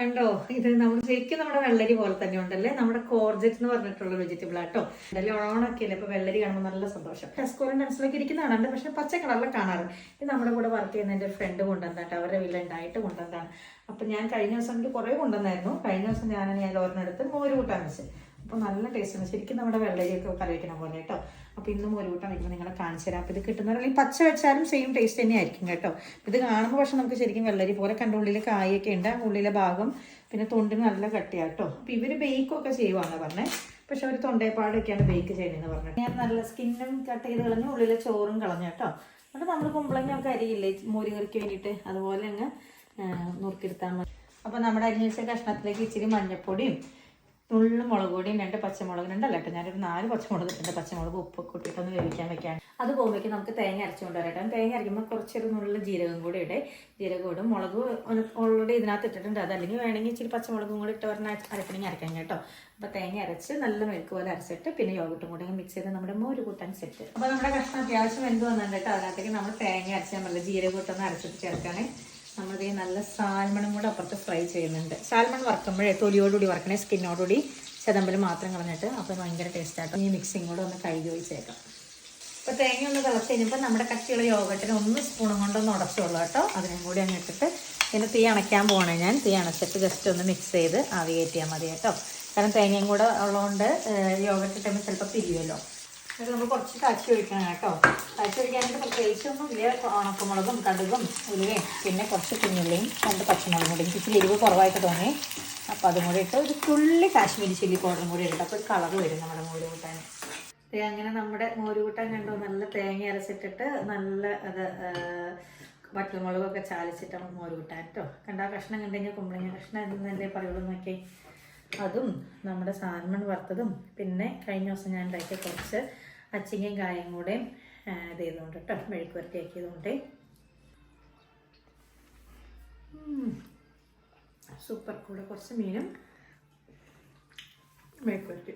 കണ്ടോ? ഇത് നമ്മൾ ശരിക്കും നമ്മുടെ വെള്ളരി പോലെ തന്നെ ഉണ്ടല്ലേ? നമ്മുടെ കോർജറ്റ് എന്ന് പറഞ്ഞിട്ടുള്ള വെജിറ്റബിൾ ആട്ടോ ഉണ്ടല്ലേ ഓണമൊക്കെ അല്ലേ വെള്ളരി കാണുമ്പോൾ നല്ല സന്തോഷം. ടെസ്കോറും മനസ്സിലേക്ക് ഇരിക്കുന്നതാണ്. പക്ഷെ പച്ച കളറിൽ കാണാറ്. ഇത് നമ്മുടെ കൂടെ വർക്ക് ചെയ്യുന്ന എന്റെ ഫ്രണ്ട് കൊണ്ടുവന്നിട്ട് അവരുടെ വീട്ടിൽ ഉണ്ടായിട്ട് കൊണ്ടുവന്നതാണ്. അപ്പൊ ഞാൻ കഴിഞ്ഞ ദിവസം കുറേ കൊണ്ടുവന്നായിരുന്നു. കഴിഞ്ഞ ദിവസം ഞാൻ ഞാൻ ഓരോന്നെടുത്ത് മോര് കൂട്ടാൻ വെച്ച്. അപ്പോൾ നല്ല ടേസ്റ്റാണ് ശരിക്കും നമ്മുടെ വെള്ളരിയൊക്കെ കറി വെക്കണ പോലെ കേട്ടോ. അപ്പോൾ ഇന്നും ഒരു കൂട്ടം വെക്കുമ്പോൾ നിങ്ങളെ കാണിച്ചു തരാം. അപ്പോൾ ഇത് കിട്ടുന്നവരല്ലെങ്കിൽ പച്ച വെച്ചാലും സെയിം ടേസ്റ്റ് തന്നെ ആയിരിക്കും കേട്ടോ. ഇത് കാണുമ്പോൾ പക്ഷെ നമുക്ക് ശരിക്കും വെള്ളരി പോലെ കണ്ട ഉള്ളിൽ കായൊക്കെ ഉണ്ട്. ഉള്ളിലെ ഭാഗം പിന്നെ തൊണ്ടിന് നല്ല കട്ടിയാട്ടോ അപ്പോൾ ഇവർ ബേക്കൊക്കെ ചെയ്യുവാണ് പറഞ്ഞത് പക്ഷെ അവർ തൊണ്ടേപ്പാടൊക്കെയാണ് ബേക്ക് ചെയ്യുന്നതെന്ന് പറഞ്ഞത് ഞാൻ നല്ല സ്കിന്നും കട്ട് ചെയ്ത് കളഞ്ഞ് ഉള്ളിലെ ചോറും കളഞ്ഞു കേട്ടോ. എന്നിട്ട് നമ്മൾ കുമ്പളങ്ങ ഒക്കെ അരിയില്ലേ മോരി കറിക്ക് വേണ്ടിയിട്ട് അതുപോലെ അങ്ങ് നുറുക്കിയെടുത്താൽ മതി. അപ്പോൾ നമ്മുടെ അരിഞ്ഞ കഷ്ണത്തിലേക്ക് ഇച്ചിരി മഞ്ഞൾപ്പൊടിയും നുള്ളു മുളക് പൊടിയും രണ്ട് പച്ചമുളക് രണ്ടല്ല കേട്ടോ ഞാനൊരു നാല് പച്ചമുളക് രണ്ട് പച്ചമുളക് ഉപ്പ് കൂട്ടിയിട്ടൊന്ന് വേവിക്കാൻ വെക്കാൻ അത് പോകുമ്പോൾ നമുക്ക് തേങ്ങ അരച്ചുകൊണ്ട് വരട്ടെ തേങ്ങ അരയ്ക്കുമ്പോൾ കുറച്ചൊരു നുള്ള ജീരകം കൂടി ഇടേ. ജീരകം ഇടും. മുളക് ഓൾറെഡി ഇതിനകത്ത് ഇട്ടിട്ടുണ്ട്. അതല്ലെങ്കിൽ വേണമെങ്കിൽ ഇച്ചിരി പച്ചമുളകും കൂടി ഇട്ട് പറഞ്ഞാൽ അരക്കണമെങ്കിൽ അരക്കാം കേട്ടോ. അപ്പോൾ തേങ്ങ അരച്ച് നല്ല മെഴുക്ക് പോലെ അരച്ചിട്ട് പിന്നെ യോഗട്ടും കൂടി മിക്സ് ചെയ്ത് നമ്മുടെ മോര് കൂട്ടാൻ സെറ്റ് അപ്പോൾ നമ്മുടെ കഷ്ണം അത്യാവശ്യം എന്ത് വന്നിട്ട് അതിനകത്തേക്ക് നമ്മൾ തേങ്ങ അരച്ച് നല്ല ജീരകം ഇട്ടൊന്ന് അരച്ചിട്ട് ചേർക്കണേ. നമ്മളിത് നല്ല സാൽമണും കൂടെ അപ്പുറത്ത് ഫ്രൈ ചെയ്യുന്നുണ്ട്. സാൽമൺ വറക്കുമ്പോഴേ തൊലിയോടുകൂടി വറക്കണേ സ്കിന്നോടുകൂടി ചെതമ്പൽ മാത്രം കളഞ്ഞിട്ട് അപ്പോൾ ഭയങ്കര ടേസ്റ്റ് ആട്ടോ. ഈ മിക്സിങ് കൂടെ ഒന്ന് കഴുകി ഒഴിച്ചേക്കാം. അപ്പോൾ തേങ്ങ ഒന്ന് തിളച്ച് കഴിഞ്ഞപ്പോൾ നമ്മുടെ കട്ടിയുള്ള യോഗട്ടിന് ഒന്ന് സ്പൂണും കൊണ്ടൊന്ന് ഉടച്ചുള്ളൂ കേട്ടോ. അതിനും കൂടി അങ്ങ് ഇട്ടിട്ട് പിന്നെ തീ അണയ്ക്കാൻ പോകണേ ഞാൻ. തീ അണച്ചിട്ട് ജസ്റ്റ് ഒന്ന് മിക്സ് ചെയ്ത് ആവി കയറ്റിയാൽ മതി കേട്ടോ. കാരണം തേങ്ങയും കൂടെ ഉള്ളതുകൊണ്ട് യോഗട്ട് ഇട്ടുമ്പോൾ ചിലപ്പോൾ പിരിയുമല്ലോ. എന്നിട്ട് നമ്മൾ കുറച്ച് കാച്ചി ഒഴിക്കണം കേട്ടോ. കാച്ചി ഒഴിക്കാനായിട്ട് പ്രത്യേകിച്ചൊന്നും ഇല്ല ഉണക്കമുളകും കടുകും ഉലുവയും പിന്നെ കുറച്ച് കുഞ്ഞുള്ളിയും രണ്ട് പച്ചമുളകും കൂടി. എനിക്ക് ഇച്ചിരി എരിവ് കുറവായിട്ട് തോന്നി. അപ്പോൾ അതും കൂടി ഇട്ട് ഒരു തുള്ളി കാശ്മീരി ചില്ലി പൗഡറും കൂടി ഇട്ട് അപ്പോൾ ഒരു കളർ വരും നമ്മുടെ മോര് കൂട്ടാൻ അങ്ങനെ നമ്മുടെ മോര് കൂട്ടാൻ കണ്ടോ? നല്ല തേങ്ങ അരച്ചിട്ടിട്ട് നല്ല അത് വറ്റൽമുളകൊക്കെ ചാലിച്ചിട്ടാണ് മോര് കൂട്ടാൻ കേട്ടോ. കണ്ടാ കഷ്ണം കണ്ടുകഴിഞ്ഞാൽ കുമ്പളങ്ങ കഷ്ണം എന്നല്ലേ പറയുള്ളൂ നോക്കി അതും നമ്മുടെ സാൽമൺ വറുത്തതും പിന്നെ കഴിഞ്ഞ ദിവസം ഞാൻ ഉണ്ടാക്കിയ കുറച്ച് അച്ചിങ്ങയും കായും കൂടെ ഇത് ചെയ്തുകൊണ്ട് കേട്ടോ മെഴുക്ക് വരട്ടിയാക്കിയതുകൊണ്ട് സൂപ്പർ. കൂടെ കുറച്ച് മീനും മെഴുക്ക് വരട്ടി